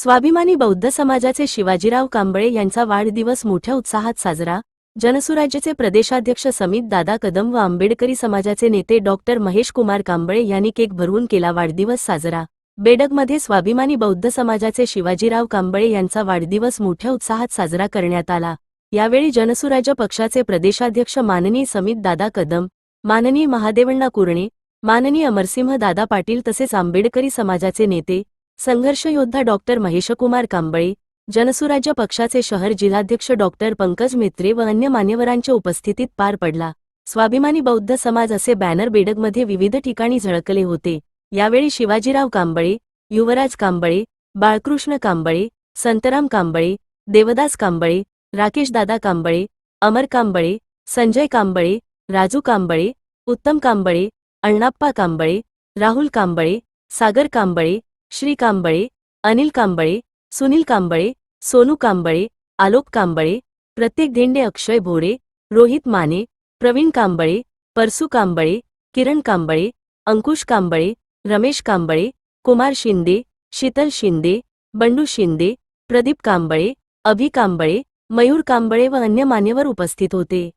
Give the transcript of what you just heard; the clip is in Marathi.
स्वाभिमानी बौद्ध समाजाचे शिवाजीराव कांबळे यांचा वाढदिवस मोठ्या उत्साहात साजरा. जनसुराज्याचे प्रदेशाध्यक्ष समित दादा कदम व आंबेडकरी समाजाचे नेते डॉक्टर महेश कुमार कांबळे यांनी केक भरवून केला वाढदिवस साजरा. बेडगमध्ये स्वाभिमानी बौद्ध समाजाचे शिवाजीराव कांबळे यांचा वाढदिवस मोठ्या उत्साहात साजरा करण्यात आला. यावेळी जनसुराज्य पक्षाचे प्रदेशाध्यक्ष माननीय समित दादा कदम माननीय महादेवण्णा कुरणे माननीय अमरसिंह दादा पाटील तसेच आंबेडकरी समाजाचे नेते संघर्षयोद्धा डॉक्टर महेशकुमार कांबळे जनसुराज्य पक्षाचे शहर जिल्हाध्यक्ष डॉक्टर पंकज मित्रे व अन्य मान्यवरांच्या उपस्थितीत पार पडला. स्वाभिमानी बौद्ध समाज असे बॅनर बेडगमध्ये विविध ठिकाणी झळकले होते. यावेळी शिवाजीराव कांबळे युवराज कांबळे बाळकृष्ण कांबळे संतराम कांबळे देवदास कांबळे राकेशदादा कांबळे अमर कांबळे संजय कांबळे राजू कांबळे उत्तम कांबळे अण्णाप्पा कांबळे राहुल कांबळे सागर कांबळे श्री कांबळे अनिल कांबळे सुनील कांबळे सोनू कांबळे आलोक कांबळे प्रत्येक धेंडे अक्षय भोरे रोहित माने प्रवीण कांबळे परसू कांबळे किरण कांबळे अंकुश कांबळे रमेश कांबळे कुमार शिंदे शीतल शिंदे बंडू शिंदे प्रदीप कांबळे अभि कांबळे मयूर कांबळे व अन्य मान्यवर उपस्थित होते.